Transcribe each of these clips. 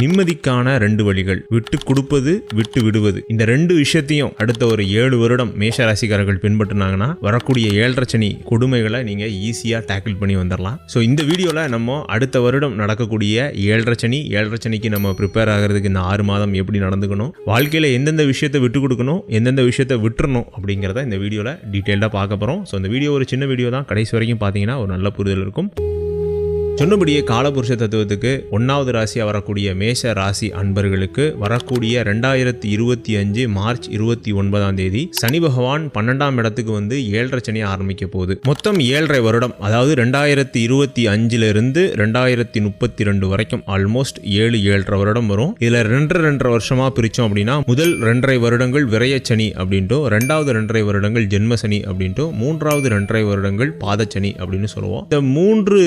நிம்மதிக்கான ரெண்டு வழிகள். விட்டு கொடுப்பது விட்டு விடுவது. இந்த ரெண்டு விஷயத்தையும் அடுத்த ஒரு ஏழு வருடம் மேஷ ராசிக்காரர்கள் பின்பற்றினாங்கன்னா வரக்கூடிய ஏழரை சனி கொடுமைகளை நீங்க ஈஸியா டேக்கிள் பண்ணி வந்துடலாம் ஸோ இந்த வீடியோல நம்ம அடுத்த வருடம் நடக்கக்கூடிய ஏழரை சனி ஏழரை சனிக்கு நம்ம ப்ரிப்பேர் ஆகிறதுக்கு இந்த ஆறு மாதம் எப்படி நடந்துக்கணும் வாழ்க்கையில எந்தெந்த விஷயத்தை விட்டு கொடுக்கணும் எந்தெந்த விஷயத்தை விட்டுறணும் அப்படிங்கிறத இந்த வீடியோல டீட்டெயில்டாக பார்க்க போறோம். ஸோ இந்த வீடியோ ஒரு சின்ன வீடியோ தான். கடைசி வரைக்கும் பார்த்தீங்கன்னா ஒரு நல்ல புரிதல் இருக்கும். சொன்னபடியே காலபுருஷ தத்துவத்துக்கு ஒன்றாவது ராசியாக வரக்கூடிய மேஷ ராசி அன்பர்களுக்கு வரக்கூடிய ரெண்டாயிரத்தி இருபத்தி அஞ்சு மார்ச் இருபத்தி ஒன்பதாம் தேதி சனி பகவான் பன்னெண்டாம் இடத்துக்கு வந்து ஏழரை சனி ஆரம்பிக்க போகுது. மொத்தம் ஏழரை வருடம் அதாவது ரெண்டாயிரத்தி இருபத்தி அஞ்சுல இருந்து ரெண்டாயிரத்தி முப்பத்தி ரெண்டு வரைக்கும் ஆல்மோஸ்ட் ஏழு ஏழரை வருடம் வரும். இதுல ரெண்டரை ரெண்டரை வருஷமா பிரிச்சோம் அப்படின்னா முதல் ரெண்டரை வருடங்கள் விரயச்சனி அப்படின்ட்டும் ரெண்டாவது ரெண்டரை வருடங்கள் ஜென்மசனி அப்படின்ட்டும் மூன்றாவது ரெண்டரை வருடங்கள் பாதச்சனி அப்படின்னு சொல்லுவோம். இந்த மூன்று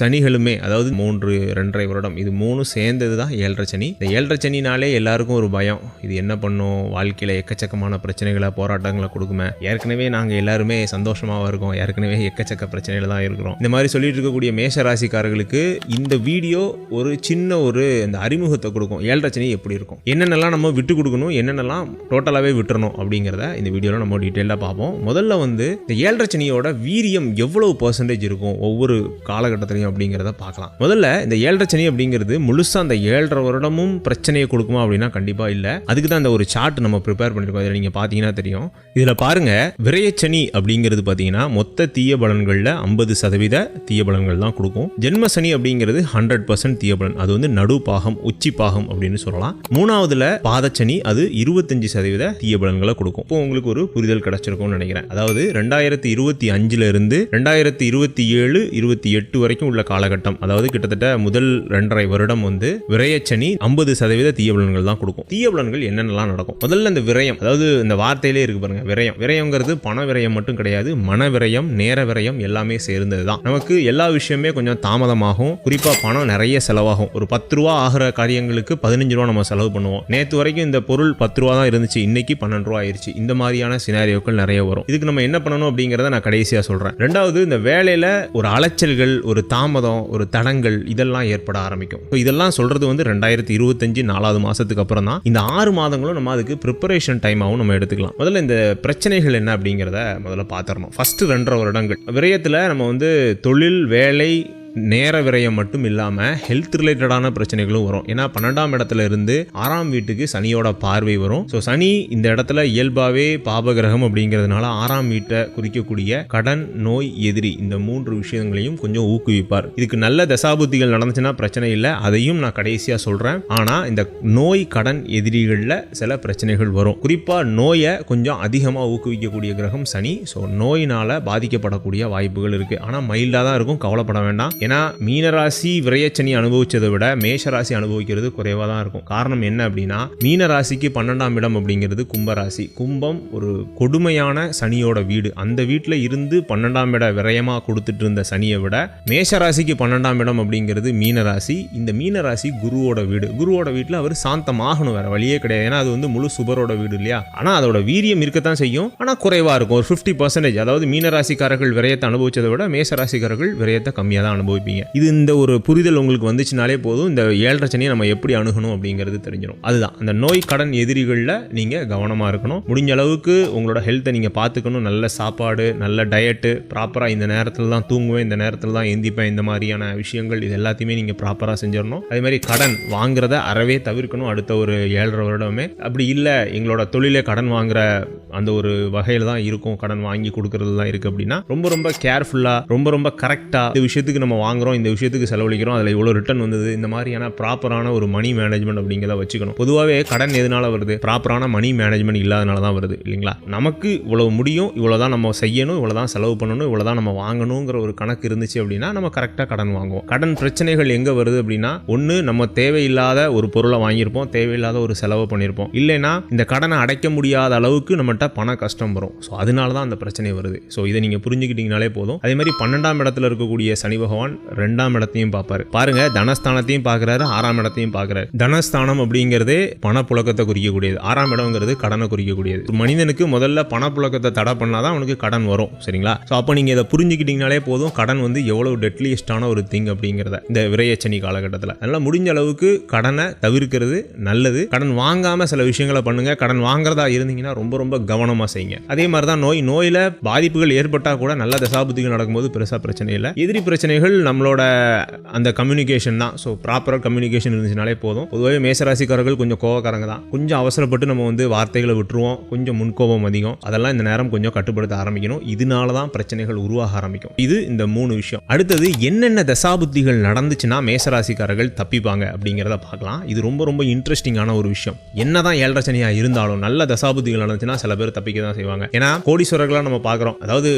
சனிகள் சனிகளுமே அதாவது மூன்று ரெண்டரை வருடம் இது மூணு சேர்ந்தது தான் ஏழரை சனி. இந்த ஏழரை சனினாலே எல்லாருக்கும் ஒரு பயம். இது என்ன பண்ணும்? வாழ்க்கையில் எக்கச்சக்கமான பிரச்சனைகளை போராட்டங்களை கொடுக்குமே. ஏற்கனவே நாங்கள் எல்லாருமே சந்தோஷமாக இருக்கோம். ஏற்கனவே எக்கச்சக்க பிரச்சனையில் தான் இருக்கிறோம். இந்த மாதிரி சொல்லிட்டு இருக்கக்கூடிய மேஷ ராசிக்காரர்களுக்கு இந்த வீடியோ ஒரு சின்ன ஒரு இந்த அறிமுகத்தை கொடுக்கும். ஏழரை சனி எப்படி இருக்கும்? என்னென்னலாம் நம்ம விட்டு கொடுக்கணும்? என்னென்னலாம் டோட்டலாகவே விட்டுறணும்? அப்படிங்கிறத இந்த வீடியோவில் நம்ம டீட்டெயிலாக பார்ப்போம். முதல்ல வந்து இந்த ஏழரை சனியோட வீரியம் எவ்வளவு பர்சன்டேஜ் இருக்கும்? ஒவ்வொரு காலகட்டத்திலையும் அப்படிங்கிறத பார்க்கலாம். முதல்ல இந்த ஏழரை சனி அப்படிங்கிறது முழுசாக அந்த ஏழரை வருடமும் பிரச்சனையை கொடுக்குமா அப்படின்னா கண்டிப்பாக இல்லை. அதுக்கு தான் இந்த ஒரு சார்ட் நம்ம ப்ரிப்பேர் பண்ணியிருக்கோம் இதில் நீங்கள் பார்த்தீங்கன்னா தெரியும். இதில் பாருங்க விரயச்சனி அப்படிங்கிறது பார்த்தீங்கன்னா மொத்த தீய பலன்களில் ஐம்பது சதவீத தீய பலன்கள் தான் கொடுக்கும். ஜென்ம சனி அப்படிங்கிறது ஹண்ட்ரட் பர்சன்ட் தீய பலன். அது வந்து நடு பாகம் உச்சி பாகம் அப்படின்னு சொல்லலாம். மூணாவதுல பாதச்சனி அது இருபத்தஞ்சு சதவீத தீய பலன்களை கொடுக்கும். இப்போ உங்களுக்கு ஒரு புரிதல் கிடைச்சிருக்கும்னு நினைக்கிறேன். அதாவது ரெண்டாயிரத்தி இருபத்தி அஞ்சுல இருந்து ரெண்டாயிரத்தி இருபத்தி ஏழு இருபத்தி எட்டு வரைக்கும் உள்ள காலகட்டம். அதாவது கிட்டத்தட்ட முதல் ரெண்டரை வருடம் வந்து விரயச்சனி ஐம்பது சதவீத தீய பலன்கள் தான் கொடுக்கும். தீயபலன்கள் என்னென்னலாம் நடக்கும்? முதல்ல இந்த விரயம் அதாவது இந்த வார்த்தையிலே இருக்கு பாருங்க விரயம். விரயங்கிறது பண விரயம் மட்டும் கிடையாது மன விரயம் நேர விரயம் எல்லாமே சேர்ந்தது தான். நமக்கு எல்லா விஷயமே கொஞ்சம் தாமதமாகும். குறிப்பா பணம் நிறைய செலவாகும். ஒரு பத்து ரூபா ஆகிற காரியங்களுக்கு பதினஞ்சு ரூபா நம்ம செலவு பண்ணுவோம். நேற்று வரைக்கும் இந்த பொருள் பத்து ரூபா தான் இருந்துச்சு இன்னைக்கு பன்னெண்டு ரூபா ஆயிருச்சு. இந்த மாதிரியான சினாரியோக்கள் நிறைய வரும். இதுக்கு நம்ம என்ன பண்ணணும் அப்படிங்கிறத நான் கடைசியா சொல்றேன். ரெண்டாவது இந்த வேலையில ஒரு அலைச்சல்கள் ஒரு தாமதம் ஒரு தடங்கள் இதெல்லாம் ஏற்பட ஆரம்பிக்கும். So இதெல்லாம் சொல்றது வந்து ரெண்டாயிரத்தி இருபத்தஞ்சு நாலாவது மாசத்துக்கு அப்புறம் தான். இந்த ஆறு மாதங்களும் நம்ம அதுக்கு ப்ரிப்பரேஷன் டைமாகவும் நம்ம எடுத்துக்கலாம். முதல்ல இந்த பிரச்சனைகள் என்ன அப்படிங்கிறத முதல்ல பார்த்துடணும். ஃபர்ஸ்ட் ரெண்டரை வருடங்கள். விரயத்தில் நம்ம வந்து தொழில் வேலை நேர விரயம் மட்டும் இல்லாமல் ஹெல்த் ரிலேட்டடான பிரச்சனைகளும் வரும். ஏன்னா பன்னெண்டாம் இடத்துல இருந்து ஆறாம் வீட்டுக்கு சனியோட பார்வை வரும். ஸோ சனி இந்த இடத்துல இயல்பாகவே பாபகிரகம் அப்படிங்கிறதுனால ஆறாம் வீட்டை குறிக்கக்கூடிய கடன் நோய் எதிரி இந்த மூன்று விஷயங்களையும் கொஞ்சம் ஊக்குவிப்பார். இதுக்கு நல்ல தசாபுத்திகள் நடந்துச்சுன்னா பிரச்சனை இல்லை. அதையும் நான் கடைசியாக சொல்கிறேன் ஆனால் இந்த நோய் கடன் எதிரிகளில் சில பிரச்சனைகள் வரும். குறிப்பாக நோயை கொஞ்சம் அதிகமாக ஊக்குவிக்கக்கூடிய கிரகம் சனி. ஸோ நோயினால் பாதிக்கப்படக்கூடிய வாய்ப்புகள் இருக்குது ஆனால் மைல்டாக தான் இருக்கும். கவலைப்பட வேண்டாம். ஏன்னா மீனராசி விரயச்சனி அனுபவிச்சதை விட மேஷராசி அனுபவிக்கிறது குறைவாக தான் இருக்கும். காரணம் என்ன அப்படின்னா மீனராசிக்கு பன்னெண்டாம் இடம் அப்படிங்கிறது கும்பராசி. கும்பம் ஒரு கொடுமையான சனியோட வீடு. அந்த வீட்டில் இருந்து பன்னெண்டாம் இட விரயமாக கொடுத்துட்டு இருந்த சனியை விட மேஷராசிக்கு பன்னெண்டாம் இடம் அப்படிங்கிறது மீனராசி. இந்த மீனராசி குருவோட வீடு. குருவோட வீட்டில் அவர் சாந்தமாகணும் வேற வழியே கிடையாது. ஏன்னா அது வந்து முழு சுபரோட வீடு இல்லையா? ஆனால் அதோட வீரியம் இருக்கத்தான் செய்யும். ஆனால் குறைவாக இருக்கும். ஒரு ஃபிஃப்டி பர்சன்டேஜ் அதாவது மீனராசிக்காரர்கள் விரயத்தை அனுபவிச்சதை விட மேஷராசிக்காரர்கள் விரயத்தை கம்மியாக தான் அனுபவிப்பீங்க. இது இந்த ஒரு புரிதல் உங்களுக்கு வந்துச்சுனாலே போதும். இந்த ஏழரை சனியை நம்ம எப்படி அணுகணும் அப்படிங்கிறது தெரிஞ்சிடும் அதுதான். அந்த நோய் கடன் எதிரிகளில் நீங்கள் கவனமாக இருக்கணும். முடிஞ்ச அளவுக்கு உங்களோட ஹெல்த்தை நீங்கள் பார்த்துக்கணும். நல்ல சாப்பாடு நல்ல டயட்டு ப்ராப்பராக இந்த நேரத்தில் தான் தூங்குவேன் இந்த நேரத்தில் தான் எந்திப்பேன் இந்த மாதிரியான விஷயங்கள் இது எல்லாத்தையுமே நீங்கள் ப்ராப்பராக செஞ்சிடணும். அதே மாதிரி கடன் வாங்குறத அறவே தவிர்க்கணும் அடுத்த ஒரு ஏழரை வருடமே. அப்படி இல்லை எங்களோட தொழிலே கடன் வாங்குற அந்த ஒரு வகையில் தான் இருக்கும். கடன் வாங்கி கொடுக்கறது தான் இருக்குது அப்படின்னா ரொம்ப ரொம்ப கேர்ஃபுல்லாக ரொம்ப ரொம்ப கரெக்டாக இந்த விஷயத்துக்கு நம்ம வாங்குறோம் இந்த விஷயத்துக்கு செலவழிக்கிறோம் அதில் இவ்வளோ ரிட்டர்ன் வந்தது இந்த மாதிரியான ப்ராப்பரான ஒரு மணி மேனேஜ்மெண்ட் அப்படிங்கிறத வச்சுக்கணும். பொதுவாகவே கடன் எதனால வருது? ப்ராப்பரான மணி மேனேஜ்மெண்ட் இல்லாதனால தான் வருது இல்லைங்களா? நமக்கு இவ்வளவு முடியும் இவ்வளோ தான் நம்ம செய்யணும் இவ்வளோ தான் செலவு பண்ணணும் இவ்வளோ தான் நம்ம வாங்கணுங்கிற ஒரு கணக்கு இருந்துச்சு அப்படின்னா நம்ம கரெக்டாக கடன் வாங்குவோம். கடன் பிரச்சனைகள் எங்கே வருது அப்படின்னா ஒன்று நம்ம தேவையில்லாத ஒரு பொருளை வாங்கியிருப்போம் தேவையில்லாத ஒரு செலவு பண்ணியிருப்போம். இல்லைன்னா இந்த கடனை அடைக்க முடியாத அளவுக்கு நம்மகிட்ட பண கஷ்டம் வரும். ஸோ அதனால தான் அந்த பிரச்சனை வருது. ஸோ இதை நீங்கள் புரிஞ்சுக்கிட்டீங்கனாலே போதும். அதே மாதிரி பன்னெண்டாம் இடத்துல இருக்கக்கூடிய சனி பகவான் பகவான் ரெண்டாம் இடத்தையும் பார்ப்பாரு. பாருங்க தனஸ்தானத்தையும் பார்க்கறாரு ஆறாம் இடத்தையும் பார்க்கறாரு. தனஸ்தானம் அப்படிங்கிறதே பணப்புழக்கத்தை குறிக்கக்கூடியது. ஆறாம் இடம்ங்கிறது கடனை குறிக்கக்கூடியது. மனிதனுக்கு முதல்ல பணப்புழக்கத்தை தடை பண்ணாதான் அவனுக்கு கடன் வரும் சரிங்களா? ஸோ அப்போ நீங்கள் இதை புரிஞ்சுக்கிட்டீங்கனாலே போதும் கடன் வந்து எவ்வளவு டெட்லியஸ்டான ஒரு திங் அப்படிங்கிறத இந்த விரையச்சனி காலகட்டத்தில். அதனால் முடிஞ்ச அளவுக்கு கடனை தவிர்க்கிறது நல்லது. கடன் வாங்காமல் சில விஷயங்களை பண்ணுங்க. கடன் வாங்குறதா இருந்தீங்கன்னா ரொம்ப ரொம்ப கவனமாக செய்யுங்க. அதே மாதிரி தான் நோய் நோயில் பாதிப்புகள் ஏற்பட்டால் கூட நல்ல தசாபுத்திகள் நடக்கும்போது பெருசாக பிரச்சனை இல்லை. எதிரி பிரச்சனைகள் நம்மளோட அந்த கம்யூனிகேஷன் தான். ஸோ ப்ராப்பராக கம்யூனிகேஷன் இருந்துச்சுனாலே போதும். பொதுவாகவே மேசராசிக்காரர்கள் கொஞ்சம் கோவக்காரங்க தான். கொஞ்சம் அவசரப்பட்டு நம்ம வந்து வார்த்தைகளை விட்டுருவோம். கொஞ்சம் முன்கோபம் அதிகம். அதெல்லாம் இந்த நேரம் கொஞ்சம் கட்டுப்படுத்த ஆரம்பிக்கணும். இதனால தான் பிரச்சனைகள் உருவாக ஆரம்பிக்கும். இது இந்த மூணு விஷயம். அடுத்தது என்னென்ன தசாபுத்திகள் நடந்துச்சுன்னா மேசராசிக்காரர்கள் தப்பிப்பாங்க அப்படிங்கிறத பார்க்கலாம். இது ரொம்ப ரொம்ப இன்ட்ரெஸ்டிங்கான ஒரு விஷயம். என்னதான் ஏழரை சனியாக இருந்தாலும் நல்ல தசாபுத்திகள் நடந்துச்சுன்னா சில பேர் தப்பிக்க தான் செய்வாங்க. ஏன்னா கோடீஸ்வரர்களாக நம்ம பார்க்குறோம். அதாவது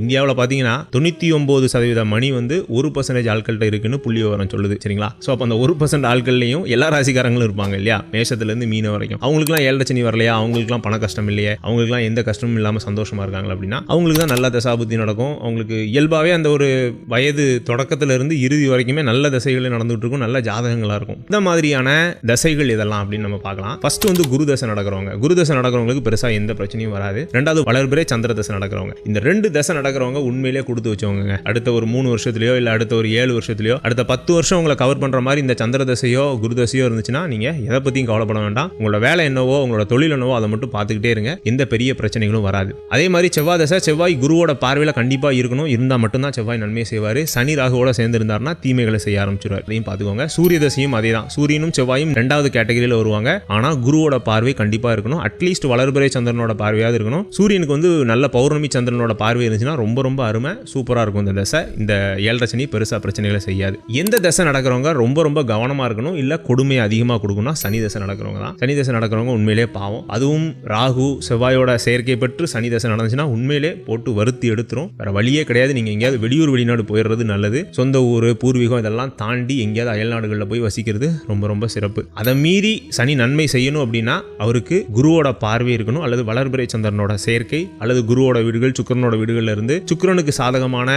இந்தியாவில் பார்த்தீங்கன்னா தொண்ணூற்றி ஒம்பது சதவீத மணி வந்து ஒரு பர்சன்டேஜ் ஆட்கள்கிட்ட இருக்குன்னு புள்ளி விவரம் சொல்லுது சரிங்களா? ஸோ அப்போ அந்த ஒரு பர்சன்ட் ஆட்கள்லையும் எல்லா ராசிக்காரங்களும் இருப்பாங்க இல்லையா? மேஷத்துலேருந்து மீன வரைக்கும். அவங்களுக்குலாம் ஏழரை சனி வரலையா? அவங்களுக்குலாம் பண கஷ்டம் இல்லையே? அவங்களுக்குலாம் எந்த கஷ்டமும் இல்லாமல் சந்தோஷமா இருக்காங்க அப்படின்னா அவங்களுக்கு தான் நல்ல தசாபுத்தி நடக்கும். அவங்களுக்கு இயல்பாகவே அந்த ஒரு வயது தொடக்கத்திலிருந்து இறுதி வரைக்குமே நல்ல தசைகள் நடந்துகிட்டு இருக்கும் நல்ல ஜாதகங்களாக இருக்கும். இந்த மாதிரியான தசைகள் இதெல்லாம் அப்படின்னு நம்ம பார்க்கலாம். ஃபர்ஸ்ட் வந்து குரு தசை நடக்கிறவங்க. குரு தசை நடக்கிறவங்களுக்கு பெருசாக எந்த பிரச்சனையும் வராது. ரெண்டாவது வளர்பிறை சந்திர தசை நடக்கிறவங்க. இந்த ரெண்டு தசை நடக்கிறவங்க உண்மையிலே கொடுத்து வச்சவங்க அடுத்த ஒரு மூணு வருஷத்துலயோ இல்லை அடுத்த ஒரு ஏழு வருஷத்துலையோ அடுத்த பத்து வருஷம் உங்களை கவர் பண்ணுற மாதிரி இந்த சந்திர தசையோ குரு தசையோ இருந்துச்சுன்னா நீங்கள் எதை பற்றியும் கவலைப்பட வேண்டாம். உங்களோட வேலை என்னவோ உங்களோட தொழில் என்னவோ அதை மட்டும் பார்த்துக்கிட்டே இருங்க. எந்த பெரிய பிரச்சனைகளும் வராது. அதே மாதிரி செவ்வாய் தசை செவ்வாய் குருவோட பார்வையில் கண்டிப்பாக இருக்கணும். இருந்தால் மட்டும்தான் செவ்வாய் நன்மை செய்வார். சனி ராகுவோட சேர்ந்திருந்தாருன்னா தீமைகளை செய்ய ஆரம்பிச்சிருவார். அதையும் பார்த்துக்கோங்க. சூரிய தசையும் அதே தான் சூரியனும் செவ்வாயும் ரெண்டாவது கேட்டகரியில் வருவாங்க. ஆனால் குருவோட பார்வை கண்டிப்பாக இருக்கணும். அட்லீஸ்ட் வளர்பிறை சந்திரனோட பார்வையாவது இருக்கணும். சூரியனுக்கு வந்து நல்ல பௌர்ணமி சந்திரனோட பார்வை இருந்துச்சுன்னா ரொம்ப ரொம்ப அருமை. சூப்பராக இருக்கும் இந்த தசை. இந்த ஏழரை சனி பெருசாக பிரச்சனைகளை செய்யாது. எந்த தசை நடக்கிறவங்க ரொம்ப ரொம்ப கவனமாக இருக்கணும். இல்லை கொடுமையை அதிகமாக கொடுக்கணும்னா சனி தசை நடக்கிறவங்க தான். சனி தசை நடக்கிறவங்க உண்மையிலே பாவம். அதுவும் ராகு செவ்வாயோட செயற்கை பெற்று சனி தசை நடந்துச்சுன்னா உண்மையிலே போட்டு வருத்தி எடுத்துரும். வேற வழியே கிடையாது. நீங்கள் எங்கேயாவது வெளியூர் வெளிநாடு போயிடுறது நல்லது. சொந்த ஊர் பூர்வீகம் இதெல்லாம் தாண்டி எங்கேயாவது அயல்நாடுகளில் போய் வசிக்கிறது ரொம்ப ரொம்ப சிறப்பு. அதை மீறி சனி நன்மை செய்யணும் அப்படின்னா அவருக்கு குருவோட பார்வை இருக்கணும். அல்லது வளர்பிறை சந்திரனோட சேர்க்கை அல்லது குருவோட வீடுகள் சுக்கரனோட வீடுகள்ல இருந்து சுக்கரனுக்கு சாதகமான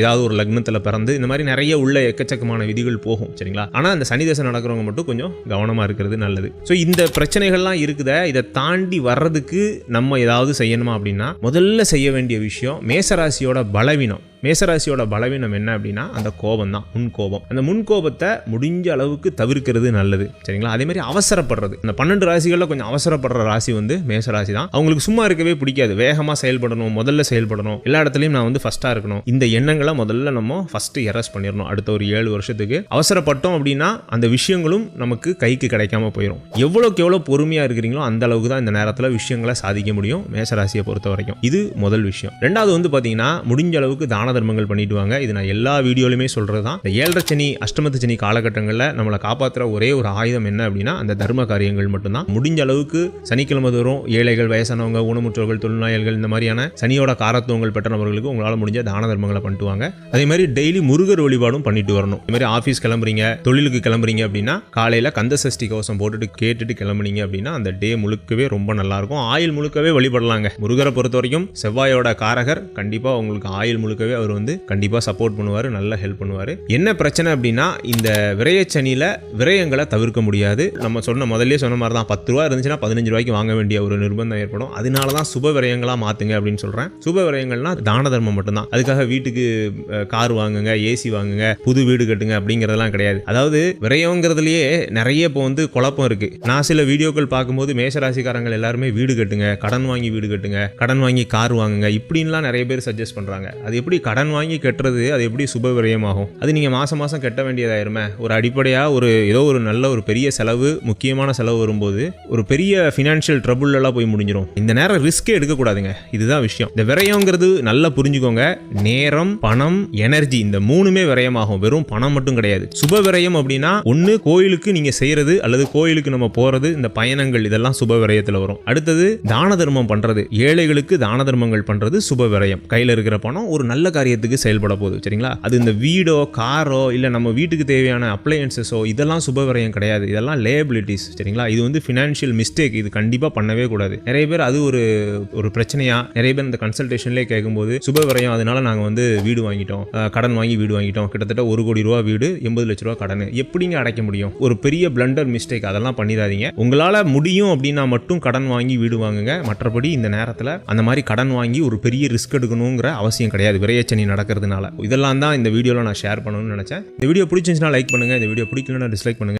ஏதாவது ஒரு லக்னத்தில் பிறந்து இந்த மாதிரி நிறைய உள்ள எக்கச்சக்கமான விதிகள் போகும் சரிங்களா? ஆனால் அந்த சனி தசை நடக்கிறவங்க மட்டும் கொஞ்சம் கவனமாக இருக்கிறது நல்லது. ஸோ இந்த பிரச்சனைகள்லாம் இருக்குத இதை தாண்டி வர்றதுக்கு நம்ம ஏதாவது செய்யணுமா அப்படின்னா முதல்ல செய்ய வேண்டிய விஷயம் மேசராசியோட பலவீனம். மேசராசியோட பலவீனம் என்ன அப்படின்னா அந்த கோபம் தான் முன்கோபம். அந்த முன்கோபத்தை முடிஞ்ச அளவுக்கு தவிர்க்கிறது நல்லது. சரிங்களா? அதே மாதிரி அவசரப்படுறது. இந்த பன்னெண்டு ராசிகளில் கொஞ்சம் அவசரப்படுற ராசி வந்து மேசராசி தான் அவங்களுக்கு சும்மா இருக்கவே பிடிக்காது. வேகமாக செயல்படணும் முதல்ல செயல்படணும். எல்லா இடத்துலையும் நான் வந்து ஃபஸ்ட்டாக இருக்கணும். இந்த எண்ணங்களை முதல்ல நம்ம ஃபஸ்ட்டு எரஸ் பண்ணிடணும். அடுத்த ஒரு ஏழு வருஷத்துக்கு அவசரப்பட்டோம் அப்படின்னா அந்த விஷயங்களும் நமக்கு கைக்கு கிடைக்காம போயிடும் எவ்வளோக்கு எவ்வளோ பொறுமையாக இருக்கிறீங்களோ அந்த அளவுக்கு தான் இந்த நேரத்தில் விஷயங்களை சாதிக்க முடியும் மேசராசியை பொறுத்த வரைக்கும் இது முதல் விஷயம். ரெண்டாவது வந்து பார்த்தீங்கன்னா முடிஞ்ச அளவுக்கு தான தர்மங்கள் பண்ணிடுவாங்க இது நான் எல்லா வீடியோலையுமே சொல்கிறது தான் இந்த ஏழரை சனி அஷ்டமத்து சனி காலகட்டங்களில் நம்மளை காப்பாற்றுற ஒரே ஒரு ஆயுதம் என்ன அப்படின்னா அந்த தர்ம காரியங்கள் மட்டும்தான். முடிஞ்ச அளவுக்கு சனிக்கிழமை தோறும் ஏழைகள் வயசானவங்க ஊனமுற்றோர்கள் தொழில்நோயாளிகள் இந்த மாதிரியான சனியோட காரத்துவங்கள் பெற்ற நபர்களுக்கு உங்களால் முடிஞ்ச தான தர்மங்களை பண்ணிட்டு வாங்க அதே மாதிரி டெய்லி முருகர் வழிபாடும் பண்ணிட்டு வரணும். இது மாதிரி ஆஃபீஸ் கிளம்புறீங்க தொழிலுக்கு கிளம்புறீங்க அப்படின்னா காலையில் கந்த சஷ்டி கவசம் போட்டுட்டு கேட்டுட்டு கிளம்புனீங்க அப்படின்னா அந்த டே முழுக்கவே ரொம்ப நல்லாயிருக்கும். ஆயில் முழுக்கவே வழிபடலாங்க. முருகரை பொறுத்த வரைக்கும் செவ்வாயோட காரகர் கண்டிப்பாக உங்களுக்கு ஆயில் முழுக்கவே அவர் வந்து கண்டிப்பாக சப்போர்ட் பண்ணுவார் நல்லா ஹெல்ப் பண்ணுவார். என்ன பிரச்சனை அப்படின்னா இந்த விரயச்சனியில் விரயங்களை தவிர்க்க முடியாது. நம்ம சொன்ன முதல்ல சொன்ன மாதிரி தான் பத்து ரூபா இருந்துச்சுன்னா பதினஞ்சு ரூபாய்க்கு வாங்க வேண்டிய ஒரு நிர்பந்தம் ஏற்படும். அதனால தான் சுப விரயங்களாக மாற்றுங்க அப்படின்னு சொல்கிறேன் சுப விரயங்கள்னா தான தர்மம் மட்டும்தான். அதுக்காக வீட்டுக்கு கார் வாங்குங்க ஏசி வாங்குங்க புது வீடு கட்டுங்க அப்படிங்கிறதெல்லாம் கிடையாது. அதாவது விரயங்கிறதுலயே நிறைய இப்போ வந்து குழப்பம் இருக்கு. நான் சில வீடியோக்கள் பார்க்கும்போது மேஷராசிக்காரங்கள் எல்லாருமே வீடு கட்டுங்க கடன் வாங்கி வீடு கட்டுங்க கடன் வாங்கி கார் வாங்குங்க இப்படின்லாம் நிறைய பேர் சஜஸ்ட் பண்றாங்க. அது எப்படி கடன் வாங்கி கட்டுறது அது எப்படி சுப விரயமாகும் அது நீங்கள் மாதம் மாதம் கட்ட வேண்டியதாயிருமே. ஒரு அடிப்படையாக ஒரு ஏதோ ஒரு நல்ல ஒரு பெரிய செலவு முக்கியமான செலவு வரும்போது ஒரு பெரிய ஃபினான்ஷியல் ட்ரபுள் எல்லாம் போய் முடிஞ்சிடும் இந்த நேரம் ரிஸ்கே எடுக்கக்கூடாதுங்க. இதுதான் விஷயம். இந்த விரயங்கிறது நல்லா புரிஞ்சுக்கோங்க. நேரம் பணம் எனர்ஜி இந்த மூணுமே விரயமாகும். வெறும் பணம் மட்டும் கிடையாது. சுப விரயம் அப்படின்னா ஒன்று கோயிலுக்கு நீங்கள் செய்கிறது அல்லது கோயிலுக்கு நம்ம போகிறது இந்த பயணங்கள் இதெல்லாம் சுப விரயத்தில் வரும். அடுத்தது தான தர்மம் பண்ணுறது ஏழைகளுக்கு தான தர்மங்கள் பண்ணுறது சுப விரயம் கையில் இருக்கிற பணம் ஒரு நல்ல காரியத்துக்கு செயல்பட போகுது சரிங்களா? அது இந்த வீடோ காரோ இல்லை நம்ம வீட்டுக்கு தேவையான அப்ளையன்சஸோ இதெல்லாம் சுபவிரயம் கிடையாது. இதெல்லாம் லேபிலிட்டிஸ் சரிங்களா? இது வந்து ஃபினான்ஷியல் மிஸ்டேக் இது கண்டிப்பாக பண்ணவே கூடாது. நிறைய பேர் அது ஒரு ஒரு பிரச்சனையா? நிறைய பேர் இந்த கன்சல்டேஷன்லேயே கேட்கும்போது சுபவிரயம் அதனால நாங்கள் வந்து வீடு வாங்கிட்டோம். கடன் வாங்கி வீடு வாங்கிட்டோம். கிட்டத்தட்ட ஒரு கோடி ரூபா வீடு எண்பது லட்ச ரூபா கடன். எப்படிங்க அடைக்க முடியும்? ஒரு பெரிய பிளண்டர் மிஸ்டேக் அதெல்லாம் பண்ணிடாதீங்க. உங்களால் முடியும் அப்படின்னா மட்டும் கடன் வாங்கி வீடு வாங்குங்க. மற்றபடி இந்த நேரத்தில் அந்த மாதிரி கடன் வாங்கி ஒரு பெரிய ரிஸ்க் எடுக்கணுங்கிற அவசியம் கிடையாது. விரையச்சனி நடக்கிறதுனால. இதெல்லாம் தான் இந்த வீடியோவில் நான் ஷேர் பண்ணணும்னு நினச்சேன். இந்த வீடியோ பிடிச்சிருந்துச்சுன்னா லைக் பண்ணுங்கள் இந்த வீடியோ பிடிக்கலன்னா டிஸ்லைக் பண்ணுங்கள்